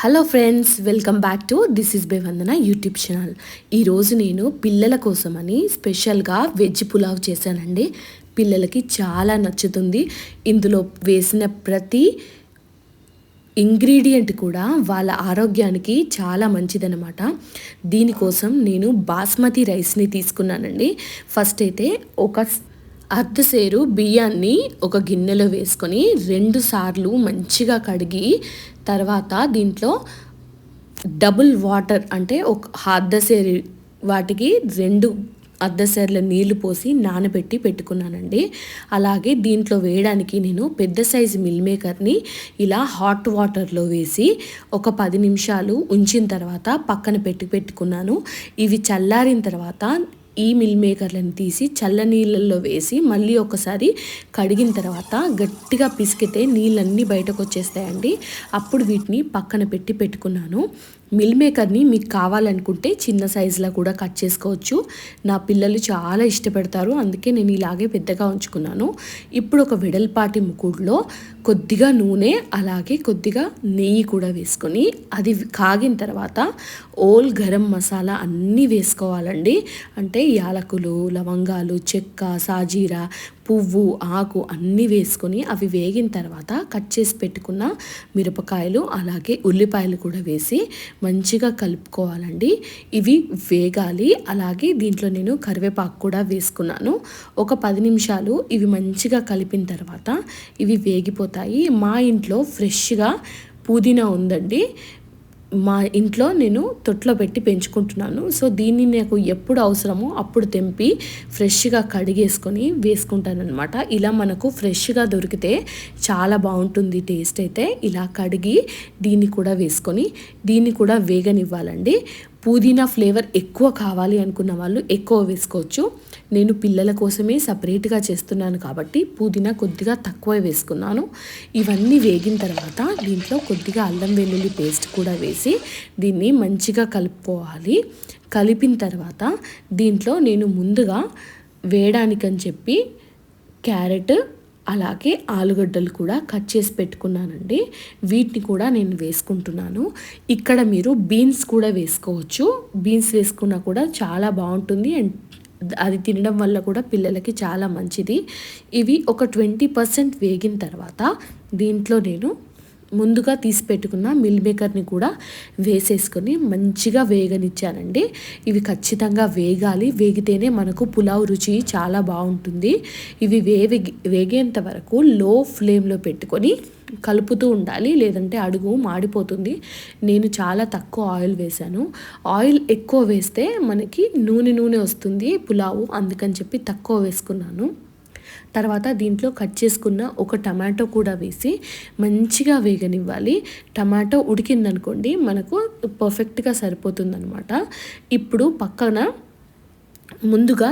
Hello friends welcome back to this is బేవందన YouTube channel ఈరోజు నేను పిల్లల కోసమని స్పెషల్గా వెజ్ పులావ్ చేశానండి. పిల్లలకి చాలా నచ్చుతుంది. ఇందులో వేసిన ప్రతి ఇంగ్రీడియంట్ కూడా వాళ్ళ ఆరోగ్యానికి చాలా మంచిదనమాట దీనికోసం నేను బాస్మతి రైస్ని తీసుకున్నానండి. ఫస్ట్ అయితే ఒక అర్ధసేరు బియ్యాన్ని ఒక గిన్నెలో వేసుకొని రెండు సార్లు మంచిగా కడిగి తర్వాత దీంట్లో డబుల్ వాటర్ అంటే ఒక అద్దసేరి వాటికి రెండు అర్ధసేర్ల నీళ్ళు పోసి నానబెట్టి పెట్టుకున్నానండి. అలాగే దీంట్లో వేయడానికి నేను పెద్ద సైజు మిల్ మేకర్ని ఇలా హాట్ వాటర్లో వేసి ఒక పది నిమిషాలు ఉంచిన తర్వాత పక్కన పెట్టి పెట్టుకున్నాను. ఇవి చల్లారిన తర్వాత ఈ మిల్ మేకర్లను తీసి చల్ల నీళ్ళల్లో వేసి మళ్ళీ ఒకసారి కడిగిన తర్వాత గట్టిగా పిసికితే నీళ్ళన్నీ బయటకు వచ్చేస్తాయండి. అప్పుడు వీటిని పక్కన పెట్టి పెట్టుకున్నాను. మిల్ మేకర్ని మీకు కావాలనుకుంటే చిన్న సైజులో కూడా కట్ చేసుకోవచ్చు. నా పిల్లలు చాలా ఇష్టపడతారు. అందుకే నేను ఇలాగే పెద్దగా ఉంచుకున్నాను. ఇప్పుడు ఒక వెడల్పాటి ముకుడులో కొద్దిగా నూనె అలాగే కొద్దిగా నెయ్యి కూడా వేసుకొని అది కాగిన తర్వాత ఓల్ గరం మసాలా అన్నీ వేసుకోవాలండి. అంటే యాలకులు లవంగాలు చెక్క సాజీరా పువ్వు ఆకు అన్నీ వేసుకొని అవి వేగిన తర్వాత కట్ చేసి పెట్టుకున్న మిరపకాయలు అలాగే ఉల్లిపాయలు కూడా వేసి మంచిగా కలుపుకోవాలండి. ఇవి వేగాలి. అలాగే దీంట్లో నేను కరివేపాకు కూడా వేసుకున్నాను. ఒక పది నిమిషాలు ఇవి మంచిగా కలిపిన తర్వాత ఇవి వేగిపోతాయి. మా ఇంట్లో ఫ్రెష్గా పుదీనా ఉందండి. మా ఇంట్లో నేను తొట్లో పెట్టి పెంచుకుంటున్నాను. సో దీన్ని నాకు ఎప్పుడు అవసరమో అప్పుడు తెంపి ఫ్రెష్గా కడిగేసుకొని వేసుకుంటానమాట ఇలా మనకు ఫ్రెష్గా దొరికితే చాలా బాగుంటుంది టేస్ట్ అయితే. ఇలా కడిగి దీన్ని కూడా వేసుకొని దీన్ని కూడా వేగనివ్వాలండి. పుదీనా ఫ్లేవర్ ఎక్కువ కావాలి అనుకున్న వాళ్ళు ఎక్కువ వేసుకోవచ్చు. నేను పిల్లల కోసమే సపరేట్గా చేస్తున్నాను కాబట్టి పుదీనా కొద్దిగా తక్కువ వేసుకున్నాను. ఇవన్నీ వేగిన తర్వాత దీంట్లో కొద్దిగా అల్లం వెల్లుల్లి పేస్ట్ కూడా వేసి దీన్ని మంచిగా కలుపుకోవాలి. కలిపిన తర్వాత దీంట్లో నేను ముందుగా వేయడానికని చెప్పి క్యారెట్ అలాగే ఆలుగడ్డలు కూడా కట్ చేసి పెట్టుకున్నానండి. వీటిని కూడా నేను వేసుకుంటున్నాను. ఇక్కడ మీరు బీన్స్ కూడా వేసుకోవచ్చు. బీన్స్ వేసుకున్నా కూడా చాలా బాగుంటుంది అండ్ అది తినడం వల్ల కూడా పిల్లలకి చాలా మంచిది. ఇవి ఒక ట్వంటీ పర్సెంట్ వేగిన తర్వాత దీంట్లో నేను ముందుగా తీసి పెట్టుకున్న మిల్ మేకర్ని కూడా వేసేసుకొని మంచిగా వేగనిచ్చానండి. ఇవి ఖచ్చితంగా వేగాలి. వేగితేనే మనకు పులావ్ రుచి చాలా బాగుంటుంది. ఇవి వేగి వేగేంత వరకు లో ఫ్లేమ్లో పెట్టుకొని కలుపుతూ ఉండాలి. లేదంటే అడుగు మాడిపోతుంది. నేను చాలా తక్కువ ఆయిల్ వేశాను. ఆయిల్ ఎక్కువ వేస్తే మనకి నూనె నూనె వస్తుంది పులావు. అందుకని చెప్పి తక్కువ వేసుకున్నాను. తర్వాత దీంట్లో కట్ చేసుకున్న ఒక టమాటో కూడా వేసి మంచిగా వేగనివ్వాలి. టమాటో ఉడికిందనుకోండి మనకు పర్ఫెక్ట్గా సరిపోతుందనమాట ఇప్పుడు పక్కన ముందుగా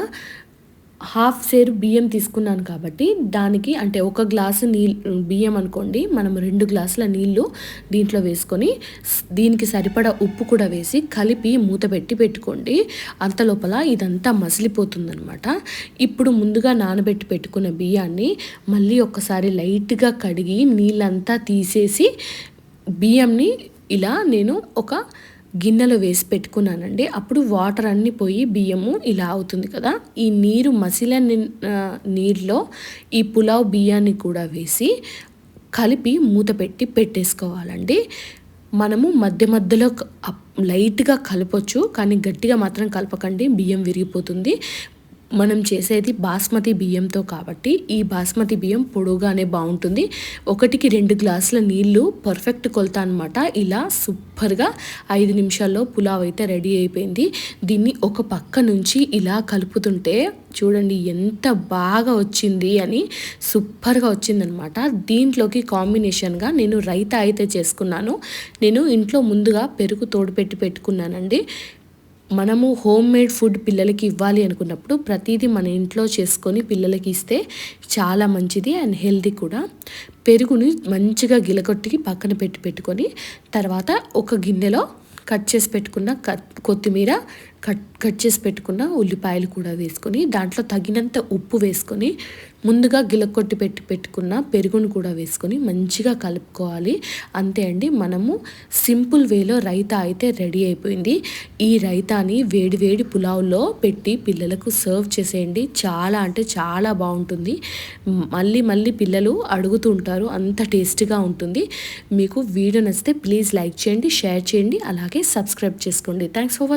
హాఫ్ సేరు బియ్యం తీసుకున్నాను కాబట్టి దానికి అంటే ఒక గ్లాసు నీళ్ళు బియ్యం అనుకోండి మనం రెండు గ్లాసుల నీళ్ళు దీంట్లో వేసుకొని దీనికి సరిపడా ఉప్పు కూడా వేసి కలిపి మూత పెట్టి పెట్టుకోండి. అంత లోపల ఇదంతా మసిలిపోతుందనమాట. ఇప్పుడు ముందుగా నానబెట్టి పెట్టుకున్న బియ్యాన్ని మళ్ళీ ఒక్కసారి లైట్గా కడిగి నీళ్ళంతా తీసేసి బియ్యంని ఇలా నేను ఒక గిన్నెలో వేసి పెట్టుకున్నానండి. అప్పుడు వాటర్ అన్నీ పోయి బియ్యము ఇలా అవుతుంది కదా. ఈ నీరు మసిల నీరులో ఈ పులావ్ బియ్యాన్ని కూడా వేసి కలిపి మూత పెట్టి పెట్టేసుకోవాలండి. మనము మధ్య మధ్యలో లైట్గా కలపొచ్చు కానీ గట్టిగా మాత్రం కలపకండి బియ్యం విరిగిపోతుంది. మనం చేసేది బాస్మతి బియ్యంతో కాబట్టి ఈ బాస్మతి బియ్యం పొడుగానే బాగుంటుంది. ఒకటికి రెండు గ్లాసుల నీళ్ళు పర్ఫెక్ట్ కొలత అనమాట ఇలా సూపర్గా ఐదు నిమిషాల్లో పులావ్ అయితే రెడీ అయిపోయింది. దీన్ని ఒక పక్క నుంచి ఇలా కలుపుతుంటే చూడండి ఎంత బాగా వచ్చింది అని సూపర్గా వచ్చిందనమాట దీంట్లోకి కాంబినేషన్గా నేను రైతా అయితే చేసుకున్నాను. నేను ఇంట్లో ముందుగా పెరుగు తోడు పెట్టి పెట్టుకున్నానండి. మనము హోమ్ మేడ్ ఫుడ్ పిల్లలకి ఇవ్వాలి అనుకున్నప్పుడు ప్రతిదీ మన ఇంట్లో చేసుకొని పిల్లలకి ఇస్తే చాలా మంచిది అండ్ హెల్తీ కూడా. పెరుగుని మంచిగా గిలగొట్టికి పక్కన పెట్టి పెట్టుకొని తర్వాత ఒక గిన్నెలో కట్ చేసి పెట్టుకున్న కొత్తిమీర కట్ కట్ చేసి పెట్టుకున్న ఉల్లిపాయలు కూడా వేసుకొని దాంట్లో తగినంత ఉప్పు వేసుకొని ముందుగా గిలకొట్టి పెట్టి పెట్టుకున్న పెరుగును కూడా వేసుకొని మంచిగా కలుపుకోవాలి. అంతే అండి మనము సింపుల్ వేలో రైతా అయితే రెడీ అయిపోయింది. ఈ రైతాని వేడి వేడి పులావ్లో పెట్టి పిల్లలకు సర్వ్ చేసేయండి. చాలా అంటే చాలా బాగుంటుంది. మళ్ళీ మళ్ళీ పిల్లలు అడుగుతూ ఉంటారు అంత టేస్ట్గా ఉంటుంది. మీకు వీడియో నచ్చితే ప్లీజ్ లైక్ చేయండి షేర్ చేయండి అలాగే సబ్స్క్రైబ్ చేసుకోండి. Thanks for watching